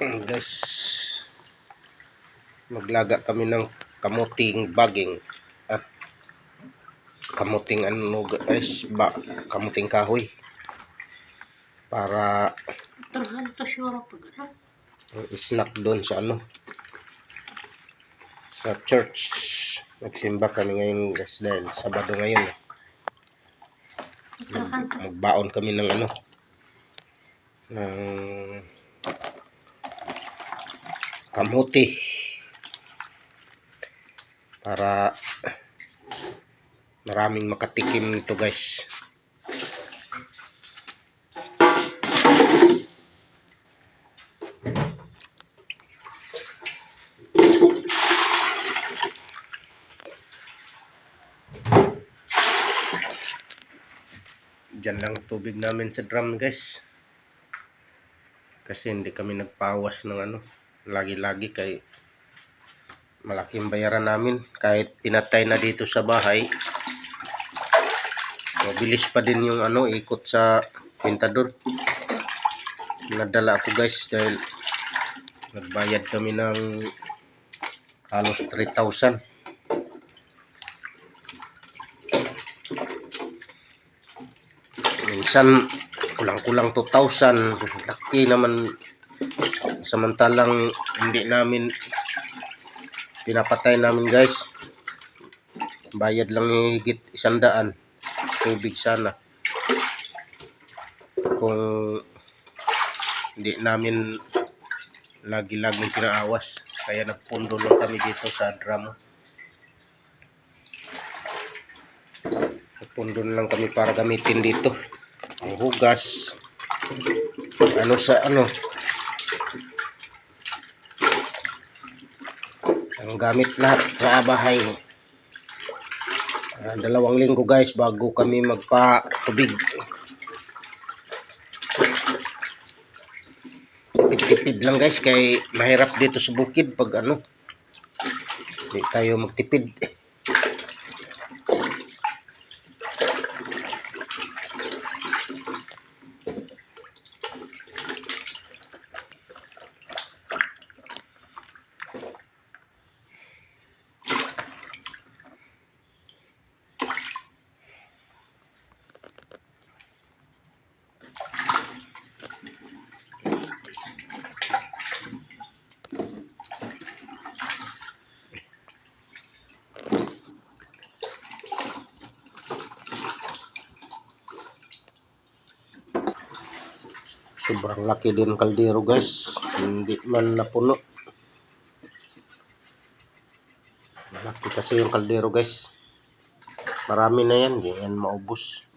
Guys maglaga kami ng kamuting baging. At kamuting ano guys ba kamuting kahoy. Para snack doon sa ano sa church. Nagsimba kami ngayon guys dahil sabado ngayon eh. Magbaon kami ng ano ng kamuti para maraming makatikim nito guys Diyan lang tubig namin sa drum guys. Kasi hindi kami nagpawas ng ano. Lagi-lagi kay malaking bayaran namin. Kahit pinatay na dito sa bahay. Mabilis pa din yung ano ikot sa pintador. Nadala ako guys dahil nagbayad kami ng halos 3,000. minsan kulang-kulang 2,000 laki naman samantalang hindi namin pinapatay namin guys. Bayad lang higit isandaan tubig sana. Kung hindi namin lagi-laging pinaawas kaya nagpundo lang kami dito sa drum nagpundo na lang kami para gamitin dito. Ang hugas. Ano sa ano ang gamit lahat sa bahay Ah, dalawang linggo guys bago kami magpa tubig tipid lang guys kay mahirap dito sa bukid pag ano hindi tayo magtipid sobrang laki din kaldero guys. Hindi man napuno. Malaki kasi yung kaldero guys. Marami na yan yan maubos